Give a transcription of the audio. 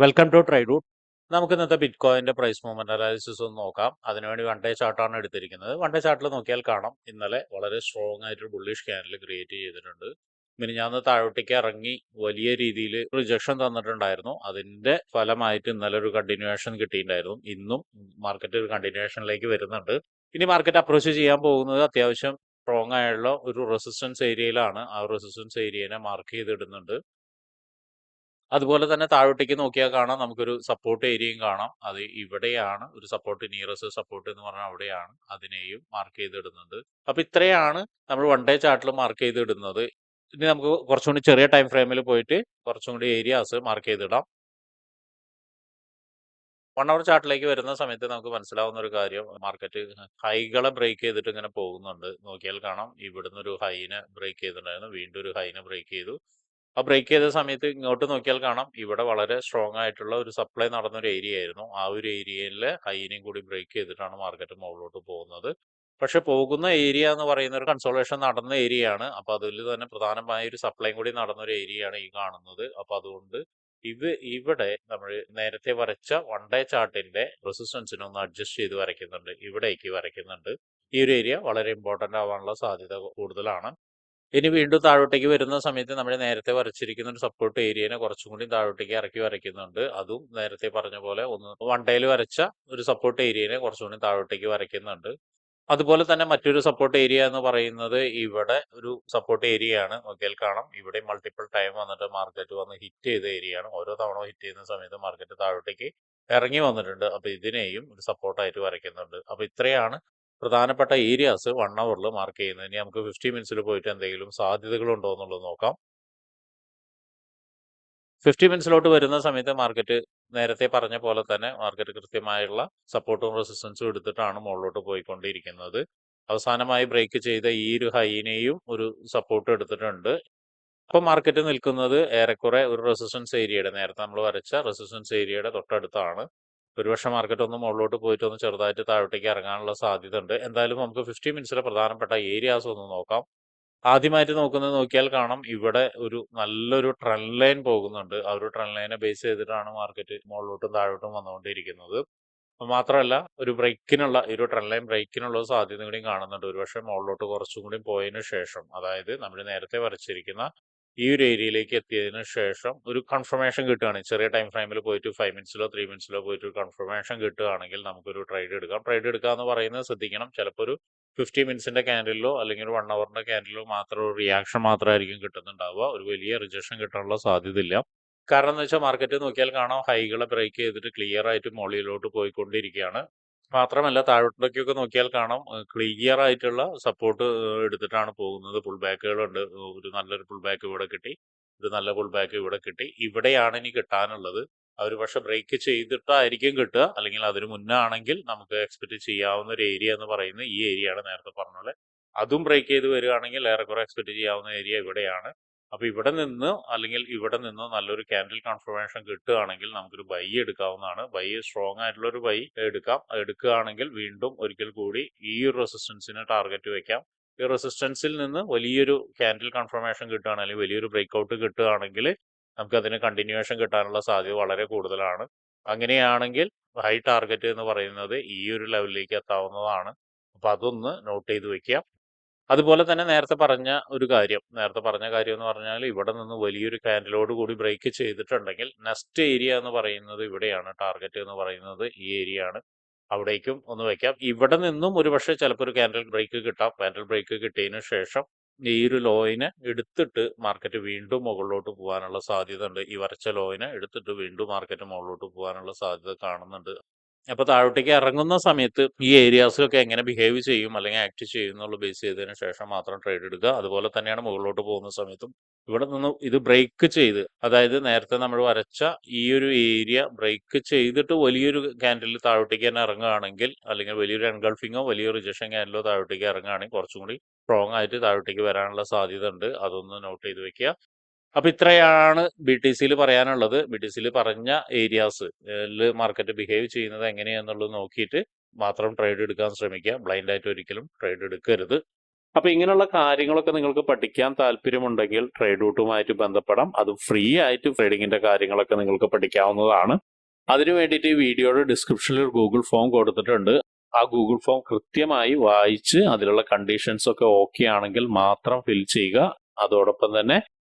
Welcome to try റൂട്ട് നമുക്ക് ഇന്നത്തെ ബിറ്റ് കോയിന്റെ പ്രൈസ് മൂവ്മെന്റ് അനാലിസിസ് ഒന്ന് നോക്കാം. അതിനുവേണ്ടി വൺ ഡേ ചാർട്ടാണ് എടുത്തിരിക്കുന്നത്. വൺ ഡേ ചാർട്ടിൽ നോക്കിയാൽ കാണാം. ഇന്നലെ വളരെ സ്ട്രോങ് ആയിട്ട് ബുള്ളിഷ് ക്യാനൽ ക്രിയേറ്റ് ചെയ്തിട്ടുണ്ട്. മിനിഞ്ഞാന്ന് താഴോട്ടേക്ക് ഇറങ്ങി വലിയ രീതിയിൽ റിജക്ഷൻ തന്നിട്ടുണ്ടായിരുന്നു. അതിന്റെ ഫലമായിട്ട് ഇന്നലെ ഒരു കണ്ടിന്യൂവേഷൻ കിട്ടിയിട്ടുണ്ടായിരുന്നു. ഇന്നും മാർക്കറ്റ് ഒരു കണ്ടിന്യൂവേഷനിലേക്ക് വരുന്നുണ്ട്. ഇനി മാർക്കറ്റ് അപ്രോച്ച് ചെയ്യാൻ പോകുന്നത് അത്യാവശ്യം സ്ട്രോങ് ആയുള്ള ഒരു റെസിസ്റ്റൻസ് ഏരിയയിലാണ് ആ റെസിസ്റ്റൻസ് ഏരിയനെ മാർക്ക് ചെയ്തിടുന്നുണ്ട്. അതുപോലെ തന്നെ താഴോട്ടേക്ക് നോക്കിയാൽ കാണാം നമുക്കൊരു സപ്പോർട്ട് ഏരിയയും കാണാം. അത് ഇവിടെയാണ് ഒരു സപ്പോർട്ട് നിയറസ്റ്റ് സപ്പോർട്ട് എന്ന് പറഞ്ഞാൽ അവിടെയാണ് അതിനെയും മാർക്ക് ചെയ്തിടുന്നത്. അപ്പൊ ഇത്രയാണ് നമ്മൾ വൺ ഡേ ചാർട്ടിൽ മാർക്ക് ചെയ്തിടുന്നത്. ഇനി നമുക്ക് കുറച്ചും കൂടി ചെറിയ ടൈം ഫ്രെയിമിൽ പോയിട്ട് കുറച്ചും കൂടി ഏരിയാസ് മാർക്ക് ചെയ്തിടാം വൺ അവർ ചാർട്ടിലേക്ക് വരുന്ന സമയത്ത് നമുക്ക് മനസ്സിലാവുന്ന ഒരു കാര്യം മാർക്കറ്റ് ഹൈകളെ ബ്രേക്ക് ചെയ്തിട്ട് ഇങ്ങനെ പോകുന്നുണ്ട്. നോക്കിയാൽ കാണാം ഇവിടുന്ന് ഒരു ഹൈനെ ബ്രേക്ക് ചെയ്തിട്ടുണ്ടായിരുന്നു വീണ്ടും ഒരു ഹൈനെ ബ്രേക്ക് ചെയ്തു. ആ ബ്രേക്ക് ചെയ്ത സമയത്ത് ഇങ്ങോട്ട് നോക്കിയാൽ കാണാം. ഇവിടെ വളരെ സ്ട്രോങ് ആയിട്ടുള്ള ഒരു സപ്ലൈ നടന്ന ഒരു ഏരിയ ആയിരുന്നു. ആ ഒരു ഏരിയയിൽ ഹൈനെയും കൂടി ബ്രേക്ക് ചെയ്തിട്ടാണ് മാർക്കറ്റ് മുകളിലോട്ട് പോകുന്നത്. പക്ഷെ പോകുന്ന ഏരിയ എന്ന് പറയുന്ന ഒരു കൺസോളേഷൻ നടന്ന ഏരിയ ആണ്. അപ്പൊ അതിൽ തന്നെ പ്രധാനമായ ഒരു സപ്ലൈ കൂടി നടന്ന ഒരു ഏരിയ ആണ് ഈ കാണുന്നത്. അപ്പൊ അതുകൊണ്ട് ഇത് ഇവിടെ നമ്മൾ നേരത്തെ വരച്ച വൺ ഡേ ചാർട്ടിന്റെ റെസിസ്റ്റൻസിനെ ഒന്ന് അഡ്ജസ്റ്റ് ചെയ്ത് വരയ്ക്കുന്നുണ്ട്. ഇവിടേക്ക് വരയ്ക്കുന്നുണ്ട്. ഈ ഒരു ഏരിയ വളരെ ഇമ്പോർട്ടന്റ് ആവാനുള്ള സാധ്യത കൂടുതലാണ്. ഇനി വീണ്ടും താഴോട്ടേക്ക് വരുന്ന സമയത്ത് നമ്മൾ നേരത്തെ വരച്ചിരിക്കുന്ന ഒരു സപ്പോർട്ട് ഏരിയനെ കുറച്ചും കൂടി താഴോട്ടേക്ക് ഇറക്കി വരയ്ക്കുന്നുണ്ട്. അതും നേരത്തെ പറഞ്ഞ പോലെ ഒന്ന് വൺ ഡേയിൽ വരച്ച ഒരു സപ്പോർട്ട് ഏരിയനെ കുറച്ചും കൂടി താഴോട്ടേക്ക് വരയ്ക്കുന്നുണ്ട്. അതുപോലെ തന്നെ മറ്റൊരു സപ്പോർട്ട് ഏരിയ എന്ന് പറയുന്നത് ഇവിടെ ഒരു സപ്പോർട്ട് ഏരിയ ആണ്. നോക്കിയാൽ കാണാം. ഇവിടെ മൾട്ടിപ്പിൾ ടൈം വന്നിട്ട് മാർക്കറ്റ് വന്ന് ഹിറ്റ് ചെയ്ത ഏരിയ ആണ്. ഓരോ തവണ ഹിറ്റ് ചെയ്യുന്ന സമയത്ത് മാർക്കറ്റ് താഴോട്ടേക്ക് ഇറങ്ങി വന്നിട്ടുണ്ട്. അപ്പൊ ഇതിനെയും ഒരു സപ്പോർട്ടായിട്ട് വരയ്ക്കുന്നുണ്ട്. അപ്പൊ ഇത്രയാണ് പ്രധാനപ്പെട്ട ഏരിയാസ് വൺ അവറിൽ മാർക്ക് ചെയ്യുന്നത്. ഇനി നമുക്ക് ഫിഫ്റ്റി മിനിറ്റ്സിൽ പോയിട്ട് എന്തെങ്കിലും സാധ്യതകളുണ്ടോ എന്നുള്ളത് നോക്കാം. ഫിഫ്റ്റി മിനിറ്റ്സിലോട്ട് വരുന്ന സമയത്ത് മാർക്കറ്റ് നേരത്തെ പറഞ്ഞ പോലെ തന്നെ മാർക്കറ്റ് കൃത്യമായുള്ള സപ്പോർട്ടും റെസിസ്റ്റൻസും എടുത്തിട്ടാണ് മുകളിലോട്ട് പോയിക്കൊണ്ടിരിക്കുന്നത്. അവസാനമായി ബ്രേക്ക് ചെയ്ത ഈ ഒരു ഹൈനെയും ഒരു സപ്പോർട്ട് എടുത്തിട്ടുണ്ട്. അപ്പോൾ മാർക്കറ്റ് നിൽക്കുന്നത് ഏറെക്കുറെ ഒരു റെസിസ്റ്റൻസ് ഏരിയയുടെ നേരത്തെ നമ്മൾ വരച്ച റെസിസ്റ്റൻസ് ഏരിയയുടെ തൊട്ടടുത്താണ്. ഒരുപക്ഷെ മാർക്കറ്റ് ഒന്ന് മുകളിലോട്ട് പോയിട്ട് ഒന്ന് ചെറുതായിട്ട് താഴോട്ടേക്ക് ഇറങ്ങാനുള്ള സാധ്യത ഉണ്ട് എന്തായാലും നമുക്ക് ഫിഫ്റ്റി മിനിറ്റ്സിലെ പ്രധാനപ്പെട്ട ഏരിയാസ് ഒന്ന് നോക്കാം. ആദ്യമായിട്ട് നോക്കുന്നത് നോക്കിയാൽ കാണാം ഇവിടെ ഒരു നല്ലൊരു ട്രെൻഡ് ലൈൻ പോകുന്നുണ്ട്. ആ ഒരു ട്രെൻഡ് ലൈനെ ബേസ് ചെയ്തിട്ടാണ് മാർക്കറ്റ് മുകളിലോട്ടും താഴോട്ടും വന്നുകൊണ്ടിരിക്കുന്നത്. മാത്രമല്ല ഒരു ബ്രേക്കിനുള്ള ഒരു ട്രെൻഡ് ലൈൻ ബ്രേക്കിനുള്ള സാധ്യത കൂടിയും കാണുന്നുണ്ട്. ഒരുപക്ഷെ മുകളിലോട്ട് കുറച്ചും കൂടി പോയതിനു ശേഷം അതായത് നമ്മൾ നേരത്തെ വരച്ചിരിക്കുന്ന ഈ ഒരു ഏരിയയിലേക്ക് എത്തിയതിനു ശേഷം ഒരു കൺഫർമേഷൻ കിട്ടുകയാണ്. ചെറിയ ടൈം ഫ്രെയിമിൽ പോയിട്ട് ഫൈവ് മിനിറ്റ്സിലോ ത്രീ മിനിറ്റ്സിലോ പോയിട്ട് ഒരു കൺഫർമേഷൻ കിട്ടുകയാണെങ്കിൽ നമുക്കൊരു ട്രേഡ് എടുക്കാം. ട്രേഡ് എടുക്കുക എന്ന് പറയുന്നത് ശ്രദ്ധിക്കണം. ചിലപ്പോൾ ഒരു ഫിഫ്റ്റി മിനിറ്റ്സിന്റെ ക്യാൻഡിലോ അല്ലെങ്കിൽ ഒരു വൺ അവറിന്റെ ക്യാൻഡിലോ മാത്രം ഒരു റിയാക്ഷൻ മാത്രമായിരിക്കും കിട്ടുന്നുണ്ടാവുക. ഒരു വലിയ റിജക്ഷൻ കിട്ടാനുള്ള സാധ്യതയില്ല. കാരണം എന്ന് വെച്ചാൽ മാർക്കറ്റ് നോക്കിയാൽ കാണാം ഹൈകളെ ബ്രേക്ക് ചെയ്തിട്ട് ക്ലിയർ ആയിട്ട് മുകളിലോട്ട് പോയിക്കൊണ്ടിരിക്കുകയാണ്. മാത്രമല്ല താഴോട്ടേക്കൊക്കെ നോക്കിയാൽ കാണാം. ക്ലിയർ ആയിട്ടുള്ള സപ്പോർട്ട് എടുത്തിട്ടാണ് പോകുന്നത്. പുൾ ബാക്കുകളുണ്ട് ഒരു നല്ലൊരു പുൾ ബാക്ക് ഇവിടെ കിട്ടി. ഒരു നല്ല പുൾ ബാക്ക് ഇവിടെ കിട്ടി. ഇവിടെയാണ് ഇനി കിട്ടാനുള്ളത്. അവർ പക്ഷെ ബ്രേക്ക് ചെയ്തിട്ടായിരിക്കും കിട്ടുക. അല്ലെങ്കിൽ അതിന് മുന്നേ ആണെങ്കിൽ നമുക്ക് എക്സ്പെക്ട് ചെയ്യാവുന്ന ഒരു ഏരിയ എന്ന് പറയുന്നത് ഈ ഏരിയ ആണ് നേരത്തെ പറഞ്ഞത് അതും ബ്രേക്ക് ചെയ്ത് വരികയാണെങ്കിൽ ഏറെക്കുറെ എക്സ്പെക്ട് ചെയ്യാവുന്ന ഏരിയ ഇവിടെയാണ്. അപ്പൊ ഇവിടെ നിന്ന് അല്ലെങ്കിൽ ഇവിടെ നിന്ന് നല്ലൊരു ക്യാൻഡിൽ കൺഫർമേഷൻ കിട്ടുകയാണെങ്കിൽ നമുക്കൊരു ബൈ എടുക്കാവുന്നതാണ്. ബൈ സ്ട്രോങ് ആയിട്ടുള്ള ഒരു ബൈ എടുക്കാം. എടുക്കുകയാണെങ്കിൽ വീണ്ടും ഒരിക്കൽ കൂടി ഈ ഒരു റെസിസ്റ്റൻസിന് ടാർഗറ്റ് വെക്കാം. ഈ റെസിസ്റ്റൻസിൽ നിന്ന് വലിയൊരു ക്യാൻഡിൽ കൺഫർമേഷൻ കിട്ടുകയാണ് അല്ലെങ്കിൽ വലിയൊരു ബ്രേക്ക് ഔട്ട് കിട്ടുകയാണെങ്കിൽ നമുക്ക് അതിന് കണ്ടിന്യൂവേഷൻ കിട്ടാനുള്ള സാധ്യത വളരെ കൂടുതലാണ്. അങ്ങനെയാണെങ്കിൽ ഹൈ ടാർഗറ്റ് എന്ന് പറയുന്നത് ഈ ഒരു ലെവലിലേക്ക് എത്താവുന്നതാണ്. അപ്പോൾ അതൊന്ന് നോട്ട് ചെയ്ത് വെക്കുക. അതുപോലെ തന്നെ നേരത്തെ പറഞ്ഞ ഒരു കാര്യം. നേരത്തെ പറഞ്ഞ കാര്യം എന്ന് പറഞ്ഞാൽ ഇവിടെ നിന്ന് വലിയൊരു ക്യാൻഡിലോട് കൂടി ബ്രേക്ക് ചെയ്തിട്ടുണ്ടെങ്കിൽ നെക്സ്റ്റ് ഏരിയ എന്ന് പറയുന്നത് ഇവിടെയാണ്. ടാർഗറ്റ് എന്ന് പറയുന്നത് ഈ ഏരിയ ആണ് അവിടേക്കും ഒന്ന് വെക്കാം. ഇവിടെ നിന്നും ഒരു പക്ഷേ ചിലപ്പോൾ ഒരു ക്യാൻഡിൽ ബ്രേക്ക് കിട്ടാം. ക്യാൻഡിൽ ബ്രേക്ക് കിട്ടിയതിനു ശേഷം ഈ ഒരു ലോയിനെ എടുത്തിട്ട് മാർക്കറ്റ് വീണ്ടും മുകളിലോട്ട് പോകാനുള്ള സാധ്യത ഉണ്ട് ഈ വരച്ച ലോയിനെ എടുത്തിട്ട് വീണ്ടും മാർക്കറ്റ് മുകളിലോട്ട് പോകാനുള്ള സാധ്യത കാണുന്നുണ്ട്. അപ്പൊ താഴോട്ടേക്ക് ഇറങ്ങുന്ന സമയത്ത് ഈ ഏരിയാസിലൊക്കെ എങ്ങനെ ബിഹേവ് ചെയ്യും അല്ലെങ്കിൽ ആക്ട് ചെയ്യും എന്നുള്ള ബേസ് ചെയ്തതിന് ശേഷം മാത്രം ട്രേഡ് എടുക്കുക. അതുപോലെ തന്നെയാണ് മുകളിലോട്ട് പോകുന്ന സമയത്തും ഇവിടെ നിന്ന് ഇത് ബ്രേക്ക് ചെയ്ത് അതായത് നേരത്തെ നമ്മൾ വരച്ച ഈ ഒരു ഏരിയ ബ്രേക്ക് ചെയ്തിട്ട് വലിയൊരു ക്യാൻഡിൽ താഴോട്ടേക്ക് തന്നെ ഇറങ്ങുകയാണെങ്കിൽ അല്ലെങ്കിൽ വലിയൊരു എൻഗൾഫിങ്ങോ വലിയൊരു റിജക്ഷൻ ക്യാൻഡിലോ താഴോട്ടേക്ക് ഇറങ്ങുകയാണെങ്കിൽ കുറച്ചും കൂടി സ്ട്രോങ് ആയിട്ട് താഴോട്ടേക്ക് വരാനുള്ള സാധ്യത ഉണ്ട്. അതൊന്ന് നോട്ട് ചെയ്ത് വെക്കുക. അപ്പൊ ഇത്രയാണ് ബി ടി സിയിൽ പറയാനുള്ളത്. ബി ടി സിയിൽ പറഞ്ഞ ഏരിയാസ് മാർക്കറ്റ് ബിഹേവ് ചെയ്യുന്നത് എങ്ങനെയാന്നുള്ളത് നോക്കിയിട്ട് മാത്രം ട്രേഡ് എടുക്കാൻ ശ്രമിക്കുക. ബ്ലൈൻഡ് ആയിട്ട് ഒരിക്കലും ട്രേഡ് എടുക്കരുത്. അപ്പൊ ഇങ്ങനെയുള്ള കാര്യങ്ങളൊക്കെ നിങ്ങൾക്ക് പഠിക്കാൻ താല്പര്യമുണ്ടെങ്കിൽ ട്രേഡ് റൂട്ടുമായിട്ട് ബന്ധപ്പെടാം. അത് ഫ്രീ ആയിട്ട് ട്രേഡിങ്ങിന്റെ കാര്യങ്ങളൊക്കെ നിങ്ങൾക്ക് പഠിക്കാവുന്നതാണ്. അതിനു വേണ്ടിയിട്ട് ഈ വീഡിയോയുടെ ഡിസ്ക്രിപ്ഷനിൽ ഒരു ഗൂഗിൾ ഫോം കൊടുത്തിട്ടുണ്ട്. ആ ഗൂഗിൾ ഫോം കൃത്യമായി വായിച്ച് അതിലുള്ള കണ്ടീഷൻസ് ഒക്കെ ഓക്കെ ആണെങ്കിൽ മാത്രം ഫിൽ ചെയ്യുക. അതോടൊപ്പം തന്നെ